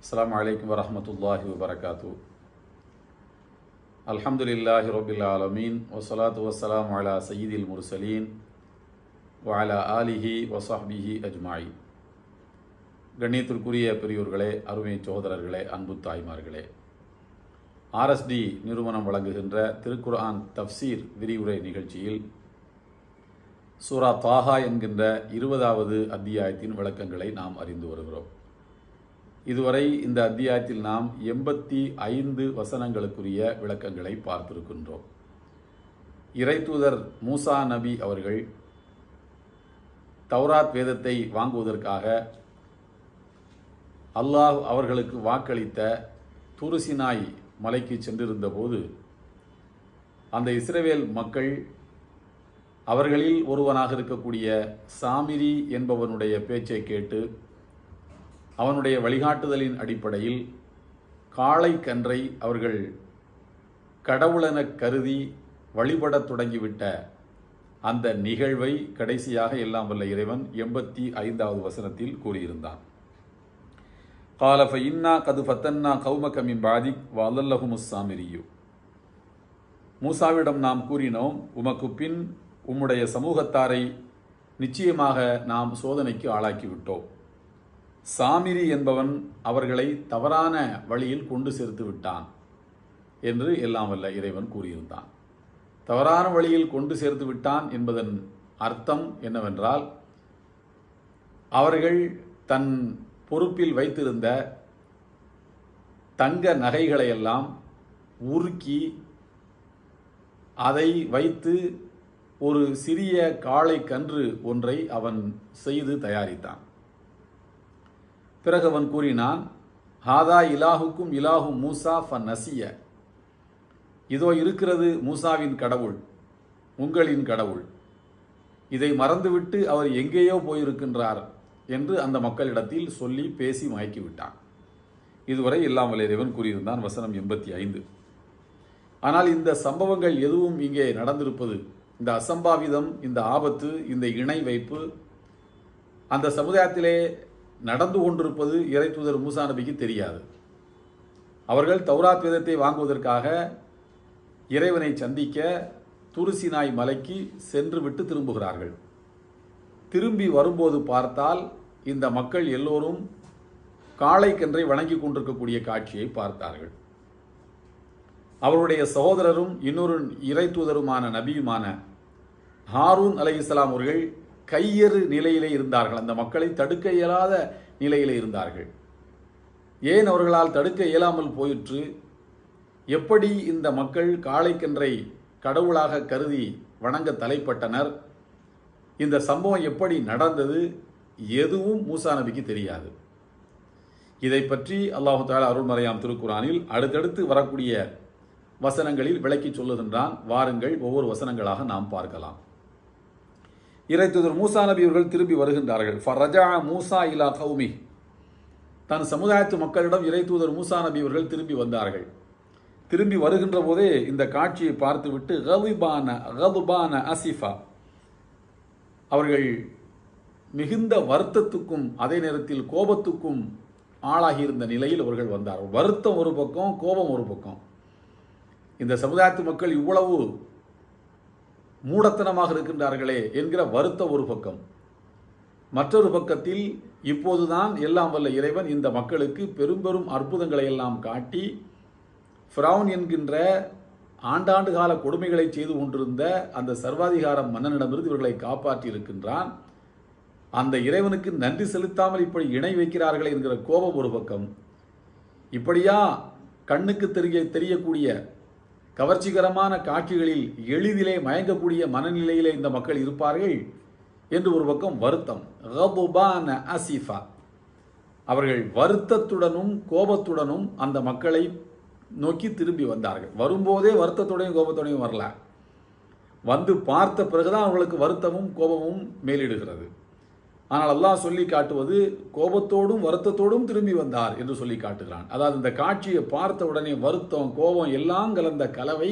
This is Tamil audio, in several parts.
அஸ்ஸலாமு அலைக்கும் வரகாத்து வபரகாத்து அல்ஹம்துலில்லாஹி ரபில் ஆலமீன் வசலாத்து வசலாம் அலா சயீதில் முர்சலீன் வாலா ஆலிஹி வசாஹ்பிஹி அஜ்மாயி கண்ணியத்திற்குரிய பெரியோர்களே அருமை சகோதரர்களே அன்பு தாய்மார்களே. ஆர்எஸ்டி நிறுவனம் வழங்குகின்ற திருக்குர்ஆன் தஃப்சீர் விரிவுரை நிகழ்ச்சியில் சூரா தாஹா என்கின்ற இருபதாவது அத்தியாயத்தின் விளக்கங்களை நாம் அறிந்து வருகிறோம். இதுவரை இந்த அத்தியாயத்தில் நாம் எண்பத்தி ஐந்து வசனங்களுக்குரிய விளக்கங்களை பார்த்திருக்கின்றோம். இறைத்தூதர் மூசா நபி அவர்கள் தௌராத் வேதத்தை வாங்குவதற்காக அல்லாஹ் அவர்களுக்கு வாக்களித்த துருசினாய் மலைக்கு சென்றிருந்தபோது அந்த இஸ்ரேவேல் மக்கள் அவர்களில் ஒருவனாக இருக்கக்கூடிய சாமிரி என்பவனுடைய பேச்சை கேட்டு அவனுடைய வழிகாட்டுதலின் அடிப்படையில் காளை கன்றை அவர்கள் கடவுளென கருதி வழிபடத் தொடங்கிவிட்ட அந்த நிகழ்வை கடைசியாக எல்லாம் வல்ல இறைவன் எண்பத்தி ஐந்தாவது வசனத்தில் கூறியிருந்தான். காலஃப இன்னா கது ஃபத்தன்னா கௌம மின் பாதிக் வல்லல்லஹுமுஸ்ஸாமிரியு மூசாவிடம் நாம் கூறினோம் உமக்கு பின் உம்முடைய சமூகத்தாரை நிச்சயமாக நாம் சோதனைக்கு ஆளாக்கிவிட்டோம் சாமிரி என்பவன் அவர்களை தவறான வழியில் கொண்டு சேர்த்து விட்டான் என்று எல்லாம் வல்ல இறைவன் கூறியிருந்தான். தவறான வழியில் கொண்டு சேர்த்து விட்டான் என்பதன் அர்த்தம் என்னவென்றால் அவர்கள் தன் பொறுப்பில் வைத்திருந்த தங்க நகைகளையெல்லாம் உருக்கி அதை வைத்து ஒரு சிறிய காளை கன்று ஒன்றை அவன் செய்து தயாரித்தான். பிறகு அவன் கூறினான் ஹாதா இலாஹுக்கும் இலாஹு மூசா ஃப நசிய இதோ இருக்கிறது மூசாவின் கடவுள் உங்களின் கடவுள். இதை மறந்துவிட்டு அவர் எங்கேயோ போயிருக்கின்றார் என்று அந்த மக்களிடத்தில் சொல்லி பேசி மயக்கிவிட்டான். இதுவரை எல்லாம் இறைவன் கூறியிருந்தான் வசனம் எண்பத்தி ஐந்து. ஆனால் இந்த சம்பவங்கள் எதுவும் இங்கே நடந்திருப்பது இந்த அசம்பாவிதம் இந்த ஆபத்து இந்த இணை வைப்பு அந்த சமுதாயத்திலே நடந்து கொண்டிருப்பது இறை தூதர் மூசா நபிக்கு தெரியாது. அவர்கள் தௌராத் வேதத்தை வாங்குவதற்காக இறைவனை சந்திக்க துருசினாய் மலைக்கு சென்று விட்டு திரும்புகிறார்கள். திரும்பி வரும்போது பார்த்தால் இந்த மக்கள் எல்லோரும் காளைக்கன்றை வணங்கி கொண்டிருக்கக்கூடிய காட்சியை பார்த்தார்கள். அவருடைய சகோதரரும் இன்னொரு இறை தூதருமான நபியுமான ஹாரூன் அலை இஸ்லாம் அவர்கள் கையறு நிலையிலே இருந்தார்கள். அந்த மக்களை தடுக்க இயலாத நிலையிலே இருந்தார்கள். ஏன் அவர்களால் தடுக்க இயலாமல் போயிற்று? எப்படி இந்த மக்கள் காளைக்கன்றை கடவுளாக கருதி வணங்க தலைப்பட்டனர்? இந்த சம்பவம் எப்படி நடந்தது? எதுவும் மூசா நபிக்கு தெரியாது. இதை பற்றி அல்லாஹு தாலா அருள்மறையாம் திருக்குறானில் அடுத்தடுத்து வரக்கூடிய வசனங்களில் விளக்கி சொல்லுகின்றான். வாருங்கள் ஒவ்வொரு வசனங்களாக நாம் பார்க்கலாம். இறைத்துதர் மூசா நபி அவர்கள் திரும்பி வருகின்றார்கள். ஃபரஜா மூசா இலா கௌமி. தன் சமுதாயத்து மக்களிடம் இறை தூதர் மூசா நபி அவர்கள் திரும்பி வந்தார்கள். திரும்பி வருகின்ற போதே இந்த காட்சியை பார்த்துவிட்டு ரவிபான ரவுபான அசிஃபா. அவர்கள் மிகுந்த வருத்தத்துக்கும் அதே நேரத்தில் கோபத்துக்கும் ஆளாகியிருந்த நிலையில் அவர்கள் வந்தார்கள். வருத்தம் ஒரு பக்கம் கோபம் ஒரு பக்கம். இந்த சமுதாயத்து மக்கள் இவ்வளவு மூடத்தனமாக இருக்கின்றார்களே என்கிற வருத்த ஒரு பக்கம். மற்றொரு பக்கத்தில் இப்போதுதான் எல்லாம் வல்ல இறைவன் இந்த மக்களுக்கு பெரும் பெரும் அற்புதங்களை எல்லாம் காட்டி ஃப்ரவுன் என்கின்ற ஆண்டாண்டு கால கொடுமைகளை செய்து கொண்டிருந்த அந்த சர்வாதிகார மன்னனிடமிருந்து இவர்களை காப்பாற்றி இருக்கின்றான். அந்த இறைவனுக்கு நன்றி செலுத்தாமல் இப்படி இணை வைக்கிறார்கள் என்கிற கோபம் ஒரு பக்கம். இப்படியா கண்ணுக்கு தெரிய தெரியக்கூடிய கவர்ச்சிகரமான காட்சிகளில் எளிதிலே மயங்கக்கூடிய மனநிலையிலே இந்த மக்கள் இருப்பார்கள் என்று ஒரு பக்கம் வருத்தம். அசிஃபா. அவர்கள் வருத்தத்துடனும் கோபத்துடனும் அந்த மக்களை நோக்கி திரும்பி வந்தார்கள். வரும்போதே வருத்தத்துடையும் கோபத்துடையும் வரல. வந்து பார்த்த பிறகுதான் அவர்களுக்கு வருத்தமும் கோபமும் மேலிடுகிறது. ஆனால் அல்லாஹ் சொல்லி காட்டுவது கோபத்தோடும் வருத்தத்தோடும் திரும்பி வந்தார் என்று சொல்லி காட்டுகிறான். அதாவது இந்த காட்சியை பார்த்த உடனே வருத்தம் கோபம் எல்லாம் கலந்த கலவை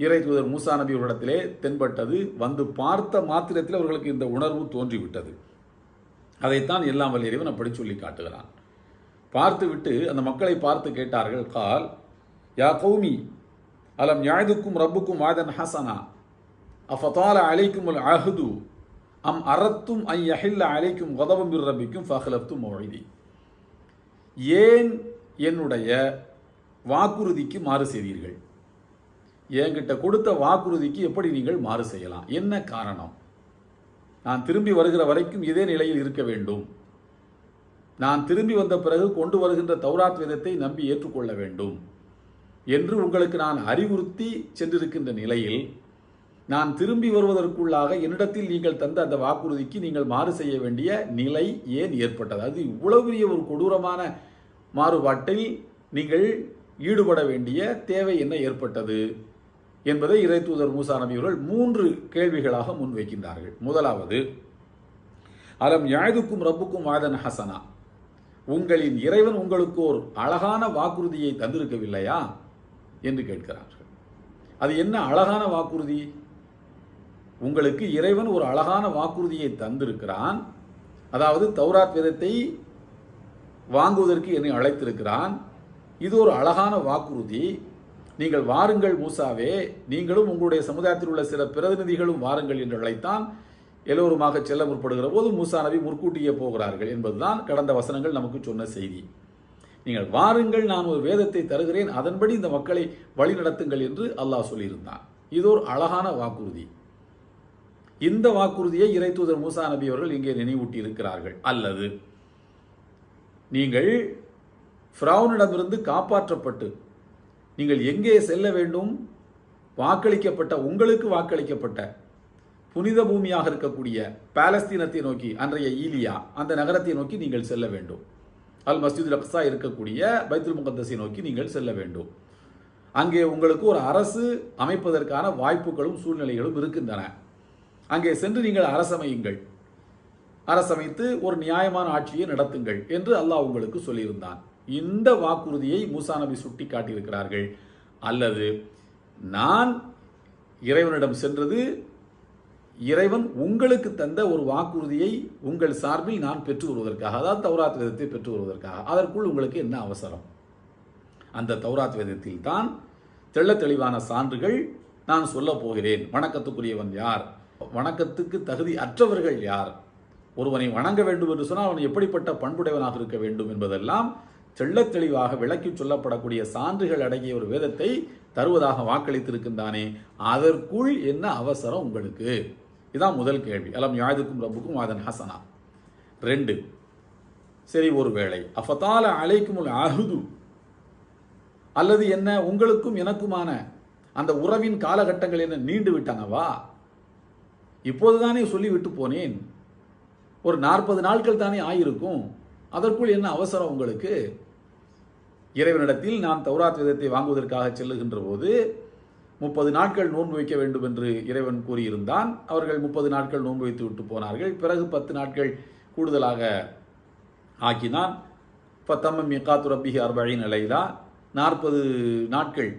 இறை தூதர் மூசா நபி இடத்திலே தென்பட்டது. வந்து பார்த்த மாத்திரத்தில் அவர்களுக்கு இந்த உணர்வு தோன்றிவிட்டது. அதைத்தான் எல்லாம் வல்ல இறைவன் அப்படி சொல்லி காட்டுகிறான். பார்த்துவிட்டு அந்த மக்களை பார்த்து கேட்டார்கள் கால் யா கௌமி அலம் யாதுக்கும் ரப்புக்கும் வாதன் ஹசனா அஃபதால அலைக்கும் அல் அஹது அம் அறத்தும் ஐ அஹில்ல அழைக்கும் உதவம் ரப்பிக்கும் ஃபஹலப்தும் மொழிதி ஏன் என்னுடைய வாக்குறுதிக்கு மாறு செய்தீர்கள்? என்கிட்ட கொடுத்த வாக்குறுதிக்கு எப்படி நீங்கள் மாறு செய்யலாம்? என்ன காரணம்? நான் திரும்பி வருகிற வரைக்கும் இதே நிலையில் இருக்க வேண்டும். நான் திரும்பி வந்த பிறகு கொண்டு வருகின்ற தௌராத் வேதத்தை நம்பி ஏற்றுக்கொள்ள வேண்டும். என்று உங்களுக்கு நான் அறிவுறுத்தி சென்றிருக்கின்ற நிலையில் நான் திரும்பி வருவதற்குள்ளாக என்னிடத்தில் நீங்கள் தந்த அந்த வாக்குறுதிக்கு நீங்கள் மாறு செய்ய வேண்டிய நிலை ஏன் ஏற்பட்டது? அது இவ்வளவு பெரிய ஒரு கொடூரமான மாறுபாட்டில் நீங்கள் ஈடுபட வேண்டிய தேவை என்ன ஏற்பட்டது என்பதை இறை தூதர் மூசா நபி அவர்கள் மூன்று கேள்விகளாக முன்வைக்கின்றார்கள். முதலாவது அலம் யாழ்துக்கும் ரப்புக்கும் வாதன் ஹசனா? உங்களின் இறைவன் உங்களுக்கு ஒரு அழகான வாக்குறுதியை தந்திருக்கவில்லையா? என்று கேட்கிறார்கள். அது என்ன அழகான வாக்குறுதி? உங்களுக்கு இறைவன் ஒரு அழகான வாக்குறுதியை தந்திருக்கிறான். அதாவது தௌராத் வேதத்தை வாங்குவதற்கு என்னை அழைத்திருக்கிறான். இது ஒரு அழகான வாக்குறுதி. நீங்கள் வாருங்கள் மூசாவே நீங்களும் உங்களுடைய சமுதாயத்தில் உள்ள சில பிரதிநிதிகளும் வாருங்கள் என்று அழைத்தான் எல்லோருமாக செல்ல முற்படுகிற போது மூசா நபி முற்கூட்டியே போகிறார்கள் என்பதுதான் கடந்த வசனங்கள் நமக்கு சொன்ன செய்தி. நீங்கள் வாருங்கள் நான் ஒரு வேதத்தை தருகிறேன் அதன்படி இந்த மக்களை வழிநடத்துங்கள் என்று அல்லாஹ் சொல்லியிருந்தான். இது ஒரு அழகான வாக்குறுதி. இந்த வாக்குறுதியை இறைத்தூதர் மூசா நபி அவர்கள் இங்கே நினைவூட்டி இருக்கிறார்கள் அல்லது நீங்கள் ஃப்ரௌனிடமிருந்து காப்பாற்றப்பட்டு நீங்கள் எங்கே செல்ல வேண்டும்? வாக்களிக்கப்பட்ட உங்களுக்கு வாக்களிக்கப்பட்ட புனித பூமியாக இருக்கக்கூடிய பாலஸ்தீனத்தை நோக்கி அன்றைய ஈலியா அந்த நகரத்தை நோக்கி நீங்கள் செல்ல வேண்டும். அல் மஸ்ஜித் அக்ஸா இருக்கக்கூடிய பைத்துல் முகத்தஸை நோக்கி நீங்கள் செல்ல வேண்டும். அங்கே உங்களுக்கு ஒரு அரசு அமைப்பதற்கான வாய்ப்புகளும் சூழ்நிலைகளும் இருக்கின்றன. அங்கே சென்று நீங்கள் அரசமையுங்கள். அரசமைத்து ஒரு நியாயமான ஆட்சியை நடத்துங்கள் என்று அல்லாஹ் உங்களுக்கு சொல்லியிருந்தான். இந்த வாக்குறுதியை மூசா நபி சுட்டி காட்டியிருக்கிறார்கள். அல்லது நான் இறைவனிடம் சென்றது இறைவன் உங்களுக்கு தந்த ஒரு வாக்குறுதியை உங்கள் சார்பில் நான் பெற்று வருவதற்காக அதாவது தௌராத் வேதத்தை பெற்று வருவதற்காக. அதற்குள் உங்களுக்கு என்ன அவசரம்? அந்த தௌராத் வேதத்தில் தான் தெள்ள தெளிவான சான்றுகள் நான் சொல்ல போகிறேன். வணக்கத்துக்குரியவன் யார்? வணக்கத்துக்கு தகுதி அற்றவர்கள் யார்? ஒருவனை வணங்க வேண்டும் என்று சொன்னால் அவன் எப்படிப்பட்ட பண்புடையவனாக இருக்க வேண்டும் என்பதெல்லாம் செல்லத் தெளிவாக விளக்கி சொல்லப்படக்கூடிய சான்றுகள் அடங்கிய ஒரு வேதத்தை தருவதாக வாக்களித்திருக்கின்றானே. அதற்குள் என்ன அவசரம் உங்களுக்கு? இதான் முதல் கேள்வி. அலம் யாதுக்கும் ரப்புக்கும் அதன் ஹசனா. ரெண்டு. சரி ஒரு வேளை. அஃபத்தால அலைக்கும் அஹுது. அல்லது என்ன? உங்களுக்கும் எனக்குமான அந்த உறவின் காலகட்டங்கள் என்ன? நீண்டு விட்டனவா? இப்போதுதானே சொல்லிவிட்டு போனேன். ஒரு நாற்பது நாட்கள் தானே ஆயிருக்கும். அதற்குள் என்ன அவசரம் உங்களுக்கு? இறைவனிடத்தில் நான் தௌராத் விதத்தை வாங்குவதற்காக செல்லுகின்ற போது முப்பது நாட்கள் நோன்பு வைக்க வேண்டும் என்று இறைவன் கூறியிருந்தான். அவர்கள் முப்பது நாட்கள் நோன்பு வைத்து விட்டு போனார்கள். பிறகு பத்து நாட்கள் கூடுதலாக ஆக்கினான். பத்தம்ம மிகாத்து ரப்பிஹி அர்பழின் அலைலா. நாற்பது நாட்கள்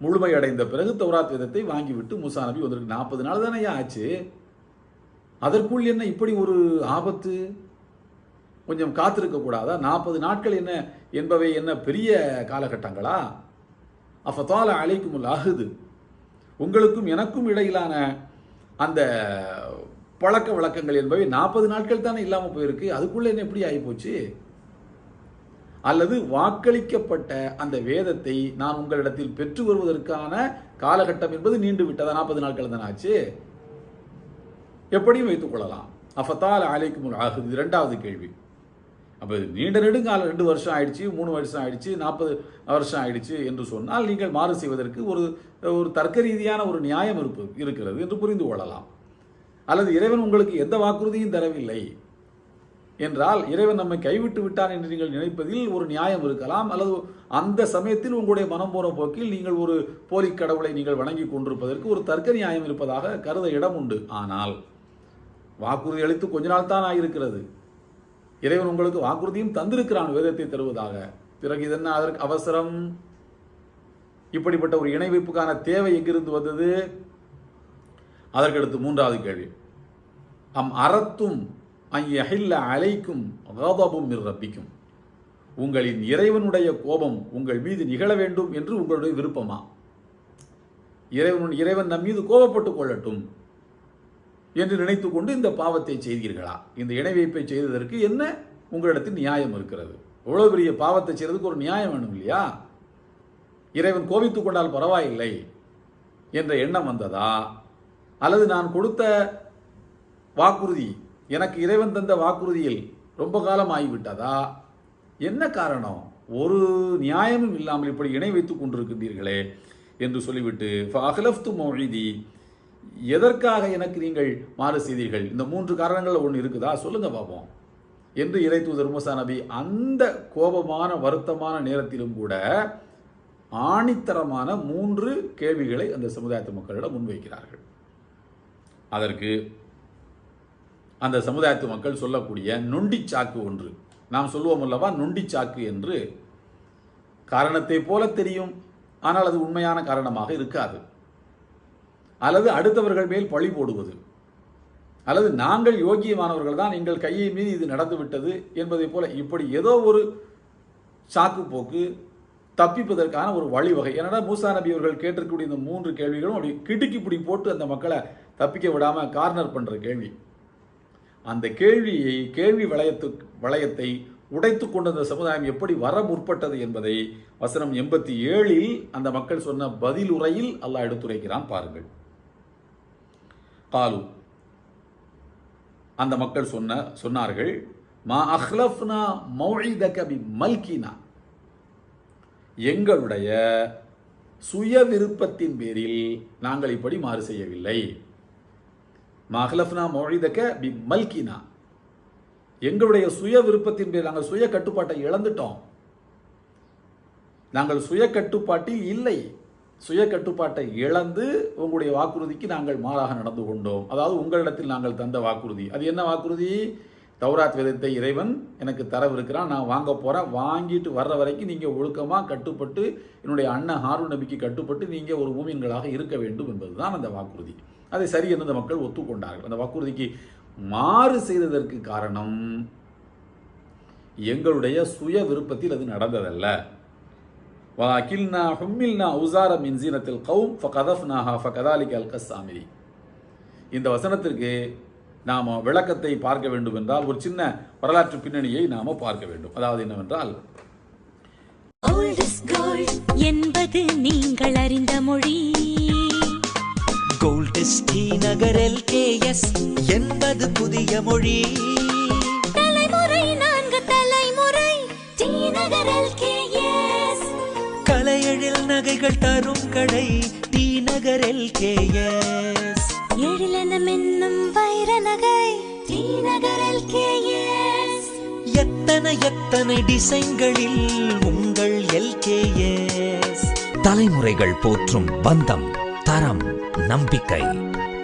முழுமையடைந்த பிறகு தௌராத் வேதத்தை வாங்கிவிட்டு மூசா நபி வந்திருக்கு. நாற்பது நாள் தானே ஆச்சு? அதற்குள் என்ன இப்படி ஒரு ஆபத்து? கொஞ்சம் காத்திருக்க கூடாதா? நாற்பது நாட்கள் என்ன என்பவை என்ன பெரிய காலகட்டங்களா? அஃபத்தால அழைக்கும் அகுது உங்களுக்கும் எனக்கும் இடையிலான அந்த பழக்க வழக்கங்கள் என்பவை நாற்பது நாட்கள் தானே இல்லாமல் போயிருக்கு. அதுக்குள்ளே என்ன எப்படி ஆகிப்போச்சு? அல்லது வாக்களிக்கப்பட்ட அந்த வேதத்தை நான் உங்களிடத்தில் பெற்று வருவதற்கான காலகட்டம் என்பது நீண்டு விட்டதா? நாற்பது நாட்கள் கலந்தனாச்சு எப்படியும் வைத்துக் கொள்ளலாம். அஃபத்தால் அலைக்கும் ஆகுது இரண்டாவது கேள்வி. அப்போ நீண்ட நெடுங்காலம் ரெண்டு வருஷம் ஆயிடுச்சு மூணு வருஷம் ஆயிடுச்சு நாற்பது வருஷம் ஆயிடுச்சு என்று சொன்னால் நீங்கள் மாறு செய்வதற்கு ஒரு ஒரு தர்க்க ரீதியான ஒரு நியாயம் இருப்பு இருக்கிறது என்று புரிந்து கொள்ளலாம். அல்லது இறைவன் உங்களுக்கு எந்த வாக்குறுதியும் தரவில்லை. என்றால் இறைவன் நம்மை கைவிட்டு விட்டான் என்று நீங்கள் நினைப்பதில் ஒரு நியாயம் இருக்கலாம் அல்லது அந்த சமயத்தில் உங்களுடைய மனம் போன போக்கில் நீங்கள் ஒரு போலி கடவுளை நீங்கள் வணங்கி கொண்டிருப்பதற்கு ஒரு தர்க்க நியாயம் இருப்பதாக கருத இடம் உண்டு. ஆனால் வாக்குறுதி அளித்து கொஞ்ச நாள் தான் ஆகியிருக்கிறது இறைவன் உங்களுக்கு வாக்குறுதியும் தந்திருக்கிறான் வேதத்தை தருவதாக. பிறகு இதென்ன அதற்கு அவசரம்? இப்படிப்பட்ட ஒரு இணை வைப்புக்கான தேவை எங்கிருந்து வந்தது? அதற்கடுத்து மூன்றாவது கேள்வி. அம் அறத்தும் அஹில்ல அலைக்கும் கதபும் ரப்பிக்கும். உங்களின் இறைவனுடைய கோபம் உங்கள் மீது நிகழ வேண்டும் என்று உங்களுடைய விருப்பமா? இறைவன் இறைவன் நம் மீது கோபப்பட்டுக் கொள்ளட்டும் என்று நினைத்துக்கொண்டு இந்த பாவத்தை செய்தீர்களா? இந்த இணை வைப்பை செய்ததற்கு என்ன? உங்களிடத்தில் நியாயம் இருக்கிறது. இவ்வளோ பெரிய பாவத்தை செய்யறதுக்கு ஒரு நியாயம் வேணும் இல்லையா? இறைவன் கோபித்துக் கொண்டால் பரவாயில்லை என்ற எண்ணம் வந்ததா? அல்லது நான் கொடுத்த வாக்குறுதி எனக்கு இறைவன் தந்த வாக்குறுதியில் ரொம்ப காலம் ஆகிவிட்டதா? என்ன காரணம்? ஒரு நியாயமும் இல்லாமல் இப்படி இணை வைத்துக் கொண்டிருக்கின்றீர்களே என்று சொல்லிவிட்டு அகலஃப்து மொழிதி எதற்காக எனக்கு நீங்கள் மாறு செய்தீர்கள்? இந்த மூன்று காரணங்கள் ஒன்று இருக்குதா? சொல்லுங்க பார்ப்போம் என்று இறை தூதர் மூசா நபி அந்த கோபமான வருத்தமான நேரத்திலும் கூட ஆணித்தரமான மூன்று கேள்விகளை அந்த சமுதாயத்து மக்களிடம் முன்வைக்கிறார்கள். அதற்கு அந்த சமுதாயத்து மக்கள் சொல்லக்கூடிய நொண்டிச்சாக்கு ஒன்று. நாம் சொல்லுவோம் அல்லவா? நொண்டிச்சாக்கு என்று. காரணத்தை போல தெரியும். ஆனால் அது உண்மையான காரணமாக இருக்காது. அல்லது அடுத்தவர்கள் மேல் பழி போடுவது. அல்லது நாங்கள் யோகியமானவர்கள் தான் எங்கள் கையை மீறி இது நடந்துவிட்டது என்பதை போல இப்படி ஏதோ ஒரு சாக்கு போக்கு தப்பிப்பதற்கான ஒரு வழிவகை. ஏன்னா மூசா நபி அவர்கள் கேட்டிருக்கக்கூடிய இந்த மூன்று கேள்விகளும் அப்படி கிடுக்கி பிடி போட்டு அந்த மக்களை தப்பிக்க விடாமல் கார்னர் பண்ணுற கேள்வி. அந்த கேள்வியை கேள்வி வளையத்து வளையத்தை உடைத்து கொண்ட அந்த சமுதாயம் எப்படி வர முற்பட்டது என்பதை வசனம் எண்பத்தி ஏழில் அந்த மக்கள் சொன்ன பதில் உரையில் அல்லாஹ் எடுத்துரைக்கிறான் பாருங்கள். காலு அந்த மக்கள் சொன்ன சொன்னார்கள் மா அஹ்லஃப்னா மௌழித கபி மல்கினா. எங்களுடைய சுய விருப்பத்தின் பேரில் நாங்கள் இப்படி மாறு செய்யவில்லை. மஹ்லஃப்னா மொழிதக்க பி மல்கினா. எங்களுடைய சுய விருப்பத்தின் பேர் நாங்கள் சுய கட்டுப்பாட்டை இழந்துட்டோம். நாங்கள் சுய கட்டுப்பாட்டில் இல்லை. சுய கட்டுப்பாட்டை இழந்து உங்களுடைய வாக்குறுதிக்கு நாங்கள் மாறாக நடந்து கொண்டோம். அதாவது உங்களிடத்தில் நாங்கள் தந்த வாக்குறுதி. அது என்ன வாக்குறுதி? தௌராத் வேதத்தை இறைவன் எனக்கு தரவிருக்கிறான். நான் வாங்க போகிறேன் வாங்கிட்டு வர்ற வரைக்கும் நீங்கள் ஒழுக்கமாக கட்டுப்பட்டு என்னுடைய அண்ணன் ஹாரூன் நபிக்கு கட்டுப்பட்டு நீங்கள் ஒரு ஊமியன்களாக இருக்க வேண்டும் என்பதுதான் அந்த வாக்குறுதி. அதை சரி என்று அந்த மக்கள் ஒத்துக்கொண்டார்கள். அந்த வாக்குறுதிக்கு மாறு செய்ததற்கு காரணம் எங்களுடைய சுய விருப்பத்தில் அது நடந்ததல்ல. வாக்கில்னா ஹும்மில்னா உசார மின் ஜீனத்தில் கௌம் ஃபகதஃப்னாஹா ஃபகதாலிக் அல் கஸ்ஸாமிரி இந்த வசனத்திற்கு நாம் விளக்கத்தை பார்க்க வேண்டும் என்றால் ஒரு சின்ன வரலாற்று பின்னணியை நாம் பார்க்க வேண்டும். அதாவது என்னவென்றால் என்பது நீங்கள் அறிந்த மொழி. கோல்டிஸ் டி நகர் எல்கேஎஸ் என்பது புதிய மொழி தலைமுறை நான்கு தலைமுறை டி நகர் LKS. கலையெழில் நகைகள் தரும் கடை டி நகர் எல்கேஎஸ் எழிலென மின்னும் வைர நகை டி நகர் LKS. எத்தனை எத்தனை டிசைன்களில் உங்கள் எல்கேஎஸ் தலைமுறைகள் போற்றும் பந்தம் தரம் நம்பிக்கை.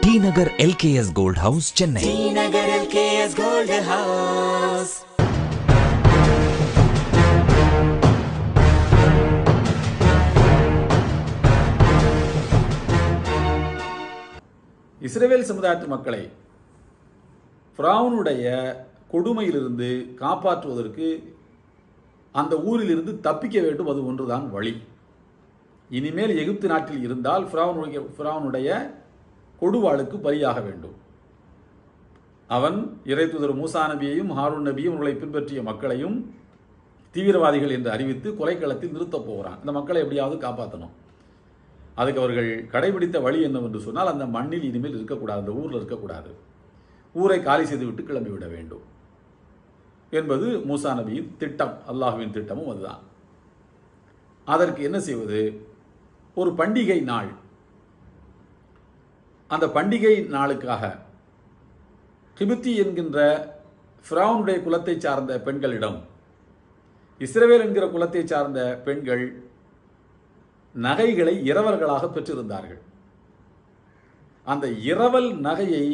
T Nagar LKS gold house Chennai. T Nagar LKS gold house. Israel சமுதாயத்து மக்களை ஃப்ராவுனுடைய கொடுமையிலிருந்து காப்பாற்றுவதற்கு அந்த ஊரிலிருந்து தப்பிக்க வேண்டும் அது ஒன்றுதான் வழி. இனிமேல் எகிப்து நாட்டில் இருந்தால் ஃப்ராவுனுடைய ஃப்ராவுனுடைய கொடுவாளுக்கு பலியாக வேண்டும். அவன் இறைத்துதர் மூசா நபியையும் ஹாரூன் நபியும் உங்களை பின்பற்றிய மக்களையும் தீவிரவாதிகள் என்று அறிவித்து கொலைக்களத்தில் நிறுத்தப் போகிறான். இந்த மக்களை எப்படியாவது காப்பாற்றணும். அதுக்கு அவர்கள் கடைபிடித்த வழி என்னவென்று சொன்னால் அந்த மண்ணில் இனிமேல் இருக்கக்கூடாது அந்த ஊரில் இருக்கக்கூடாது. ஊரை காலி செய்துவிட்டு கிளம்பிவிட வேண்டும். என்பது மூசா நபியின் திட்டம் அல்லாஹுவின் திட்டமும் அதுதான். அதற்கு என்ன செய்வது? ஒரு பண்டிகை நாள். அந்த பண்டிகை நாளுக்காக கிபித்தி என்கின்ற ஃபிரௌனுடைய குலத்தை சார்ந்த பெண்களிடம் இஸ்ரவேல் என்கிற குலத்தை சார்ந்த பெண்கள் நகைகளை இரவர்களாக பெற்றிருந்தார்கள். அந்த இரவல் நகையை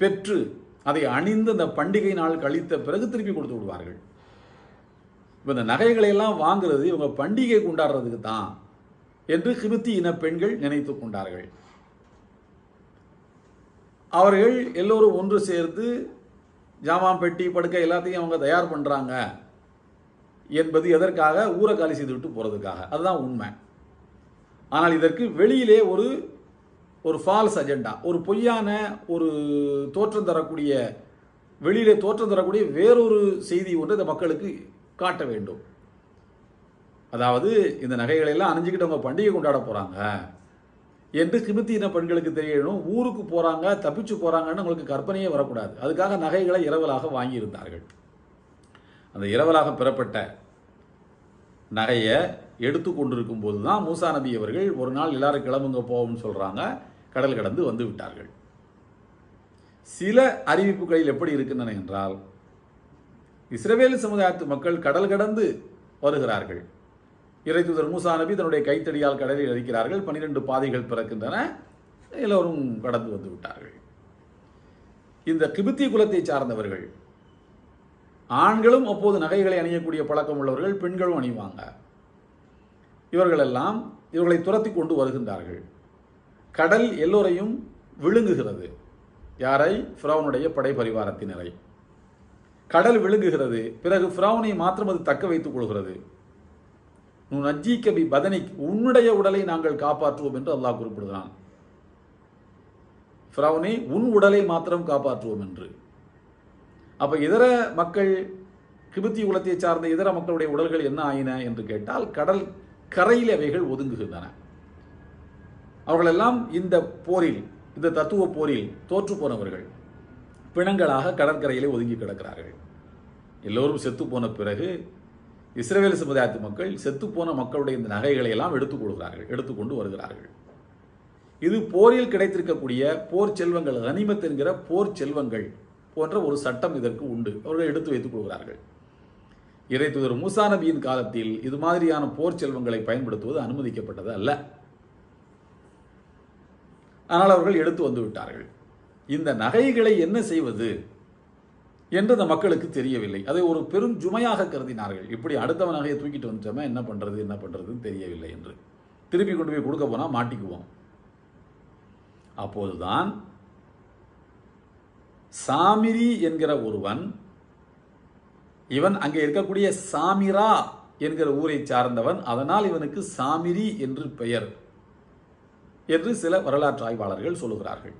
பெற்று அதை அணிந்து அந்த பண்டிகை நாள் கழித்த பிறகு திருப்பி கொடுத்து விடுவார்கள். இப்போ இந்த நகைகளை எல்லாம் வாங்குறது இவங்க பண்டிகை கொண்டாடுறதுக்கு தான் என்று கிருத்தி இன பெண்கள் நினைத்து கொண்டார்கள். அவர்கள் எல்லோரும் ஒன்று சேர்ந்து ஜாமான் பெட்டி படுக்கை எல்லாத்தையும் அவங்க தயார் பண்ணுறாங்க என்பது எதற்காக? ஊரை காலி செய்து விட்டு போகிறதுக்காக அதுதான் உண்மை. ஆனால் இதற்கு வெளியிலே ஒரு ஒரு ஃபால்ஸ் அஜெண்டா ஒரு பொய்யான ஒரு தோற்றம் தரக்கூடிய வெளியிலே தோற்றம் தரக்கூடிய வேறொரு செய்தி ஒன்று இந்த மக்களுக்கு காட்ட வேண்டும். அதாவது இந்த நகைகளை எல்லாம் அணிஞ்சுக்கிட்டு அவங்க பண்டிகை கொண்டாட போகிறாங்க என்று கிமித்தின பெண்களுக்கு தெரியணும் ஊருக்கு போகிறாங்க தப்பிச்சு போகிறாங்கன்னு உங்களுக்கு கற்பனையே வரக்கூடாது. அதுக்காக நகைகளை இரவலாக வாங்கியிருந்தார்கள். அந்த இரவலாக பெறப்பட்ட நகையை எடுத்து கொண்டிருக்கும் போது தான் மூசா நபி அவர்கள் ஒரு நாள் எல்லாரும் கிளம்புங்க போவோம்னு சொல்கிறாங்க கடல் கடந்து வந்து விட்டார்கள். சில அறிவிப்புகளில் எப்படி இருக்கின்றன என்றால் இஸ்ரவேல் சமுதாயத்து மக்கள் கடல் கடந்து வருகிறார்கள். இறைத்துதர் மூசா நபி தன்னுடைய கைத்தடியால் கடலில் அடிக்கிறார்கள். பன்னிரெண்டு பாதைகள் பிறக்கின்றன. எல்லோரும் கடந்து வந்து விட்டார்கள். இந்த கிபித்தி குலத்தை சார்ந்தவர்கள் ஆண்களும் அப்போது நகைகளை அணியக்கூடிய பழக்கம் உள்ளவர்கள் பெண்களும் அணிவாங்க. இவர்களெல்லாம் இவர்களை துரத்தி கொண்டு வருகின்றார்கள். கடல் எல்லோரையும் விழுங்குகிறது. யாரை? ஃபிரௌனுடைய படை பரிவாரத்தினரை கடல் விழுங்குகிறது. பிறகு ஃபிரௌனை மாத்திரம் அது தக்க வைத்துக் கொள்கிறது. நஜ்ஜி கபி பதனிக் உன்னுடைய உடலை நாங்கள் காப்பாற்றுவோம் என்று அல்லாஹ் குறிப்பிடுகிறான். ஃபிரௌனை உன் உடலை மாத்திரம் காப்பாற்றுவோம் என்று. அப்போ இதர மக்கள் கிபத்தி குலத்தை சார்ந்த இதர மக்களுடைய உடல்கள் என்ன ஆயின என்று கேட்டால் கடல் கரையில் அவைகள் ஒதுங்குகின்றன. அவர்களெல்லாம் இந்த போரில் இந்த தத்துவ போரில் தோற்று போனவர்கள். பிணங்களாக கடற்கரையிலே ஒதுங்கி கிடக்கிறார்கள். எல்லோரும் செத்து போன பிறகு இஸ்ரேல் சமுதாயத்து மக்கள் செத்துப்போன மக்களுடைய இந்த நகைகளை எல்லாம் எடுத்துக் கொள்கிறார்கள் எடுத்துக்கொண்டு வருகிறார்கள். இது போரில் கிடைத்திருக்கக்கூடிய போர் செல்வங்கள் கனிமத் என்கிற போர் செல்வங்கள் போன்ற ஒரு சட்டம் இதற்கு உண்டு. அவர்கள் எடுத்து வைத்துக் கொள்கிறார்கள். இறை தூதர் மூசா நபியின் காலத்தில் இது மாதிரியான போர் செல்வங்களை பயன்படுத்துவது அனுமதிக்கப்பட்டது அல்ல. ஆனால் அவர்கள் எடுத்து வந்து விட்டார்கள். இந்த நகைகளை என்ன செய்வது என்று அந்த மக்களுக்கு தெரியவில்லை. அதை ஒரு பெரும் ஜுமையாக கருதினார்கள். இப்படி அடுத்தவன் நகையை தூக்கிட்டு வந்துட்டோமே என்ன பண்றது என்ன பண்ணுறதுன்னு தெரியவில்லை என்று. திருப்பி கொண்டு போய் கொடுக்க போனால் மாட்டிக்குவோம். அப்போதுதான் சாமிரி என்கிற ஒருவன் இவன் அங்கே இருக்கக்கூடிய சாமிரா என்கிற ஊரை சார்ந்தவன் அதனால் இவனுக்கு சாமிரி என்று பெயர் என்று சில வரலாற்று ஆய்வாளர்கள் சொல்லுகிறார்கள்.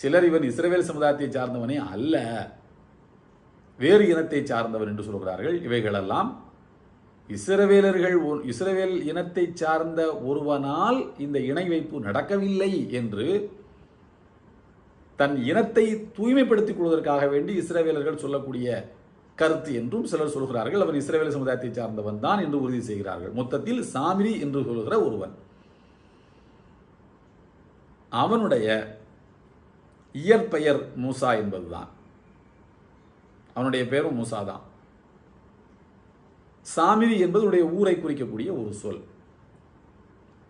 சிலர் இவர் இஸ்ரவேல் சமுதாயத்தை சார்ந்தவனே அல்ல வேறு இனத்தை சார்ந்தவன் என்று சொல்கிறார்கள். இவைகளெல்லாம் இஸ்ரவேலர்கள் இஸ்ரவேல் இனத்தை சார்ந்த ஒருவனால் இந்த இணை வைப்பு நடக்கவில்லை என்று தன் இனத்தை தூய்மைப்படுத்திக் கொள்வதற்காக வேண்டி இஸ்ரவேலர்கள் சொல்லக்கூடிய கருத்து என்றும் சிலர் சொல்கிறார்கள். அவன் இஸ்ரவேல் சமுதாயத்தை சார்ந்தவன் தான் என்று உறுதி செய்கிறார்கள். மொத்தத்தில் சாமிரி என்று சொல்கிற ஒருவன். அவனுடைய இயற்பெயர் மூசா என்பதுதான். அவனுடைய பெயரும் மூசா தான் சாமிரி என்பதுடைய ஊரை குறிக்கக்கூடிய ஒரு சொல்.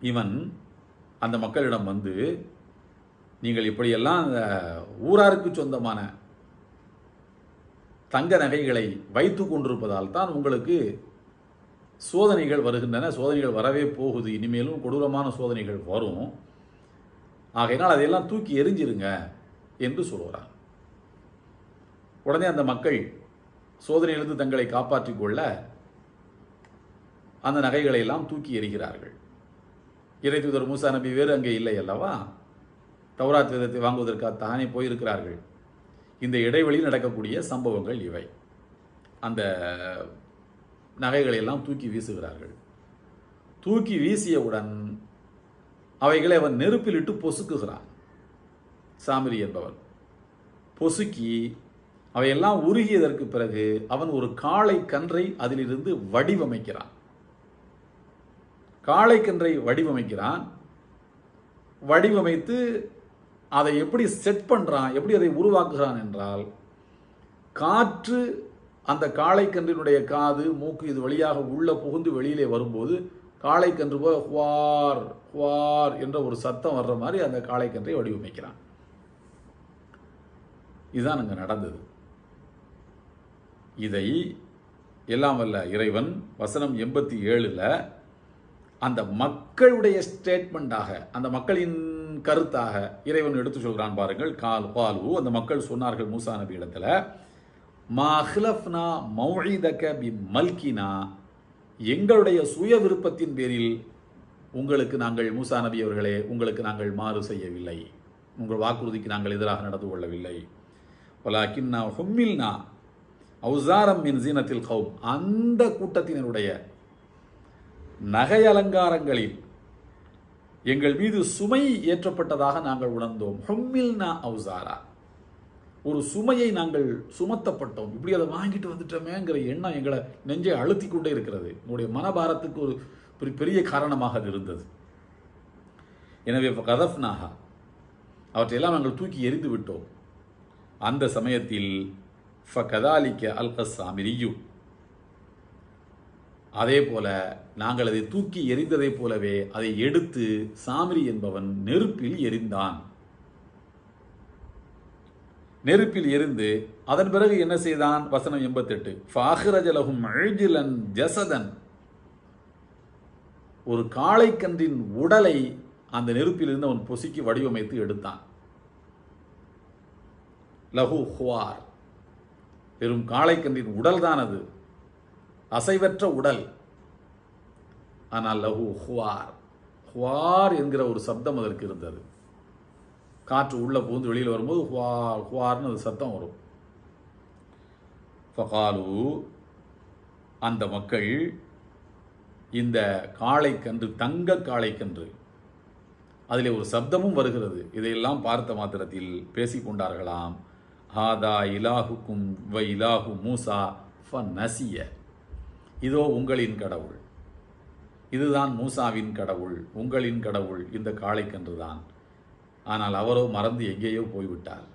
இவன் அந்த மக்களிடம் வந்து நீங்கள் இப்படியெல்லாம் அந்த ஊராருக்கு சொந்தமான தங்க நகைகளை வைத்து கொண்டிருப்பதால் தான் உங்களுக்கு சோதனைகள் வருகின்றன. சோதனைகள் வரவே போகுது. இனிமேலும் கொடூரமான சோதனைகள் வரும். ஆகையினால் அதையெல்லாம் தூக்கி எரிஞ்சிருங்க என்று சொல்கிறார் உடனே அந்த மக்கள் சோதனையிலிருந்து தங்களை காப்பாற்றிக் கொள்ள அந்த நகைகளை எல்லாம் தூக்கி எறிகிறார்கள். இறை தூதர் மூசா நபி வேறு அங்கே இல்லை அல்லவா? தௌராத் வேதத்தை வாங்குவதற்காக தானே போயிருக்கிறார்கள். இந்த இடைவெளியில் நடக்கக்கூடிய சம்பவங்கள் இவை. அந்த நகைகளை எல்லாம் தூக்கி வீசுகிறார்கள். தூக்கி வீசியவுடன் அவைகளை அவன் நெருப்பிலிட்டு பொசுக்குகிறான். சாமிரி என்பவன். பொசுக்கி அவையெல்லாம் உருகியதற்கு பிறகு அவன் ஒரு காளை கன்றை அதிலிருந்து வடிவமைக்கிறான். காளை கன்றை வடிவமைக்கிறான். வடிவமைத்து அதை எப்படி செட் பண்ணுறான் எப்படி அதை உருவாக்குகிறான் என்றால் காற்று அந்த காளைக்கன்றினுடைய காது மூக்கு இது வழியாக உள்ளே புகுந்து வெளியிலே வரும்போது காளைக்கன்று போல ஹுவார் ஹுவார் என்ற ஒரு சத்தம் வர்ற மாதிரி அந்த காளைக்கன்றை வடிவமைக்கிறான். இதுதான் அங்கே நடந்தது. இதை எல்லாம் வல்ல இறைவன் வசனம் எண்பத்தி ஏழில் அந்த மக்களுடைய ஸ்டேட்மெண்ட்டாக அந்த மக்களின் கருத்தாக இறைவன் எடுத்து சொல்கிறான் பாருங்கள். கால் பாலு அந்த மக்கள் சொன்னார்கள் மூசா நபி இடத்துல மா மௌழிதக பி மல்கினா? எங்களுடைய சுய விருப்பத்தின் பேரில் உங்களுக்கு நாங்கள் மூசா நபி அவர்களே உங்களுக்கு நாங்கள் மாறு செய்யவில்லை. உங்கள் வாக்குறுதிக்கு நாங்கள் எதிராக நடந்து கொள்ளவில்லை. வலாக்கின்னா ஹும்மில்னா அவுசாரம் மின் ஜீனத்தில் கௌம். அந்த கூட்டத்தினருடைய நகை அலங்காரங்களில் எங்கள் மீது சுமை ஏற்றப்பட்டதாக நாங்கள் உணர்ந்தோம். ஹொம்மில்னா அவுசாரா. ஒரு சுமையை நாங்கள் சுமத்தப்பட்டோம். இப்படி அதை வாங்கிட்டு வந்துட்டோமேங்கிற எண்ணம் எங்களை நெஞ்சை அழுத்தி கொண்டே இருக்கிறது. உங்களுடைய மனபாரத்துக்கு ஒரு பெரிய- காரணமாக அது இருந்தது. எனவே கதஃப்னாகா அவற்றையெல்லாம் நாங்கள் தூக்கி எறிந்து விட்டோம். அந்த சமயத்தில் ஃபகதாலிக்க அல் சாமிரியு அதே போல நாங்கள் அதை தூக்கி எரிந்ததைப் போலவே அதை எடுத்து சாமிரி என்பவன் நெருப்பில் எரிந்தான் நெருப்பில் எரிந்து அதன் பிறகு என்ன செய்தான்? வசனம் எண்பத்தெட்டு. ஃபாஹிரஜலகும் அழிஜிலன் ஜசதன். ஒரு காளைக்கன்றின் உடலை அந்த நெருப்பிலிருந்து அவன் பொசுக்கி வடிவமைத்து எடுத்தான். லஹு ஹுவார். பெரும் காளைக்கன்றின் உடல்தான் அது அசைவற்ற உடல். ஆனால் லஹு ஹுவார். ஹுவார் என்கிற ஒரு சப்தம் அதற்கு இருந்தது. காற்று உள்ள பூந்து வெளியில் வரும்போது ஹுவார் ஹுவார்னு அது சத்தம் வரும். ஃபகாலு அந்த மக்கள் இந்த காளைக்கன்று தங்க காளைக்கன்று. அதிலே ஒரு சப்தமும் வருகிறது. இதையெல்லாம் பார்த்த மாத்திரத்தில் பேசிக்கொண்டார்களாம். ஹாதா இலாஹுக்கும் வ இலாஹு மூசா ஃப நசிய இதோ உங்களின் கடவுள். இதுதான் மூசாவின் கடவுள் உங்களின் கடவுள் இந்த காளைக்கன்று தான் ஆனால் அவரோ மறந்து எங்கேயோ போய்விட்டார்.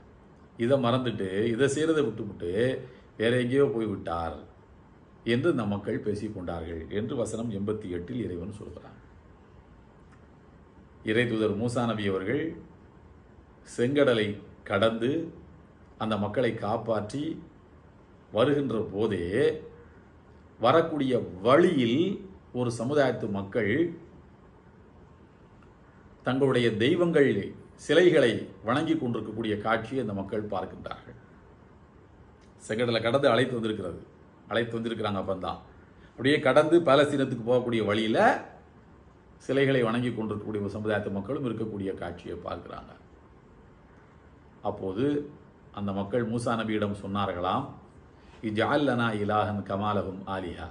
இதை மறந்துட்டு இதை செய்கிறதை விட்டுவிட்டு வேற எங்கேயோ போய்விட்டார் என்று நம் மக்கள் பேசிக்கொண்டார்கள் என்று வசனம் எண்பத்தி எட்டில் இறைவன் சொல்கிறான். இறைதூதர் மூசா நபி அவர்கள் செங்கடலை கடந்து அந்த மக்களை காப்பாற்றி வருகின்ற போதே வரக்கூடிய வழியில் ஒரு சமுதாயத்து மக்கள் தங்களுடைய தெய்வங்கள் சிலைகளை வணங்கி கொண்டிருக்கக்கூடிய காட்சியை அந்த மக்கள் பார்க்கின்றார்கள். செங்கடலை கடந்து அழைத்து வந்திருக்கிறது. அழைத்து வந்திருக்கிறாங்க அப்பந்தான் அப்படியே கடந்து பாலஸ்தீனத்துக்கு போகக்கூடிய வழியில் சிலைகளை வணங்கி கொண்டிருக்கக்கூடிய சமுதாயத்து மக்களும் இருக்கக்கூடிய காட்சியை பார்க்குறாங்க. அப்போது அந்த மக்கள் மூசா நபியிடம் சொன்னார்களாம் இஜால்லனா இலாஹன் கமாலகும் ஆலிஹா.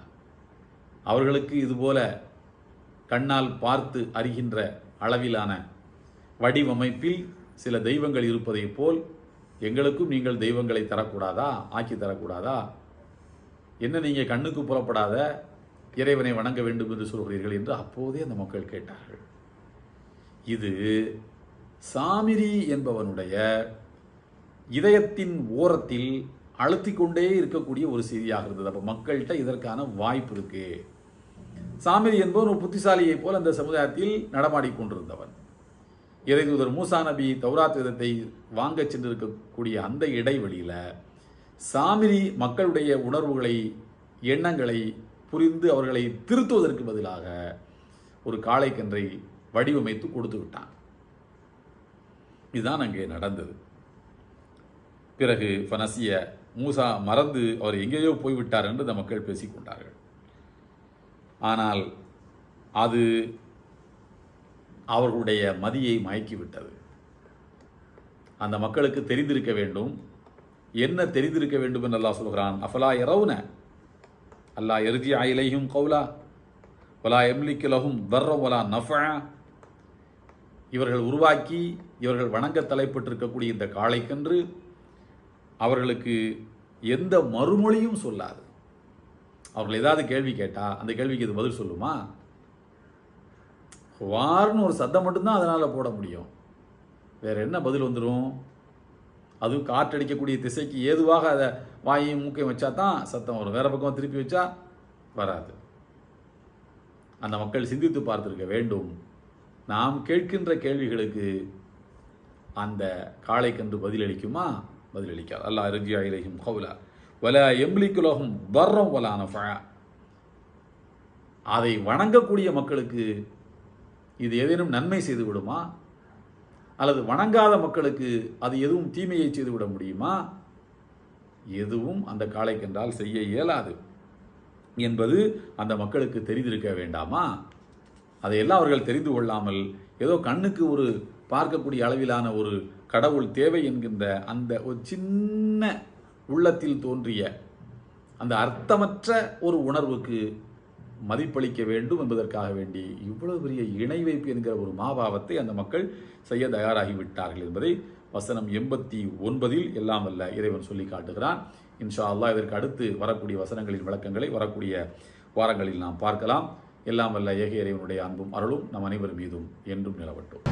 அவர்களுக்கு இதுபோல கண்ணால் பார்த்து அறிகின்ற அளவிலான வடிவமைப்பில் சில தெய்வங்கள் இருப்பதைப் போல் எங்களுக்கும் நீங்கள் தெய்வங்களை தரக்கூடாதா ஆக்கி தரக்கூடாதா? என்ன நீங்கள் கண்ணுக்கு புறப்படாத இறைவனை வணங்க வேண்டும் என்று சொல்கிறீர்கள் என்று அப்போதே அந்த மக்கள் கேட்டார்கள். இது சாமிரி என்பவனுடைய இதயத்தின் ஓரத்தில் அழுத்தி கொண்டே இருக்கக்கூடிய ஒரு செய்தியாக இருந்தது. அப்போ மக்கள்கிட்ட இதற்கான வாய்ப்பு இருக்கு. சாமிரி என்பவன் ஒரு புத்திசாலியைப் போல் அந்த சமுதாயத்தில் நடமாடிக்கொண்டிருந்தவன் இறைதூதர் மூசா நபி தௌராத் வேதத்தை வாங்கச் சென்றிருக்கக்கூடிய அந்த இடைவெளியில் சாமிரி மக்களுடைய உணர்வுகளை எண்ணங்களை புரிந்து அவர்களை திருத்துவதற்கு பதிலாக ஒரு காளைக்கன்றை வடிவமைத்து கொடுத்து விட்டான். இதுதான் அங்கே நடந்தது. பிறகு ஃபனசிய மூசா மறந்து அவர் எங்கேயோ போய்விட்டார் என்று இந்த மக்கள் பேசிக்கொண்டார்கள் ஆனால் அது அவர்களுடைய மதியை மயக்கிவிட்டது. அந்த மக்களுக்கு தெரிந்திருக்க வேண்டும். என்ன தெரிந்திருக்க வேண்டும் என்று அல்லாஹ் சொல்கிறான்? அஃபலா எரவுன அல்லாஹ் எருஜி ஆயிலையும் கௌலா. வலா எம்லிக்கு லஹும் தர்ர வலா நஃபா இவர்கள் உருவாக்கி இவர்கள் வணங்க தலைப்பட்டிருக்கக்கூடிய இந்த காளைக்கன்று அவர்களுக்கு எந்த மறுமொழியும் சொல்லாது. அவர்கள் ஏதாவது கேள்வி கேட்டால் அந்த கேள்விக்கு இது பதில் சொல்லுமா? வார்னு ஒரு சத்தம் மட்டும்தான் அதனால் போட முடியும். வேறு என்ன பதில் வந்துடும் அதுவும் காற்றடிக்கக்கூடிய திசைக்கு ஏதுவாக அதை வாயையும் மூக்கையும் வச்சா தான் சத்தம் வரும். வேற பக்கம் திருப்பி வச்சா வராது. அந்த மக்கள் சிந்தித்து பார்த்துருக்க வேண்டும். நாம் கேட்கின்ற கேள்விகளுக்கு அந்த காளை கன்று பதிலளிக்குமா? பதிலளிக்காது. அல்லா ரிஜியா இலையும் கவுலா வல எம்லிக்குலகும் தர்றம் வலான நஃபா அதை வணங்கக்கூடிய மக்களுக்கு இது ஏதேனும் நன்மை செய்து விடுமா அல்லது வணங்காத மக்களுக்கு அது எதுவும் தீமையை செய்துவிட முடியுமா? எதுவும் அந்த காளைக்கென்றால் செய்ய இயலாது என்பது அந்த மக்களுக்கு தெரிந்திருக்க வேண்டாமா? அதையெல்லாம் அவர்கள் தெரிந்து கொள்ளாமல் ஏதோ கண்ணுக்கு ஒரு பார்க்கக்கூடிய அளவிலான ஒரு கடவுள் தேவை என்கின்ற அந்த ஒரு சின்ன உள்ளத்தில் தோன்றிய அந்த அர்த்தமற்ற ஒரு உணர்வுக்கு மதிப்பளிக்க வேண்டும் என்பதற்காக வேண்டி இவ்வளவு பெரிய இணை வைப்பு என்கிற ஒரு மாபாவத்தை அந்த மக்கள் செய்ய தயாராகிவிட்டார்கள் என்பதை வசனம் எண்பத்தி ஒன்பதில் எல்லாம் அல்ல இறைவன் சொல்லி காட்டுகிறான். இன்ஷா அல்லா இதற்கு அடுத்து வரக்கூடிய வசனங்களின் விளக்கங்களை வரக்கூடிய வாரங்களில் நாம் பார்க்கலாம். எல்லாம் வல்ல ஏக இறைவனுடைய அன்பும் அருளும் நம் அனைவர் மீதும் என்றும் நிலவட்டும்.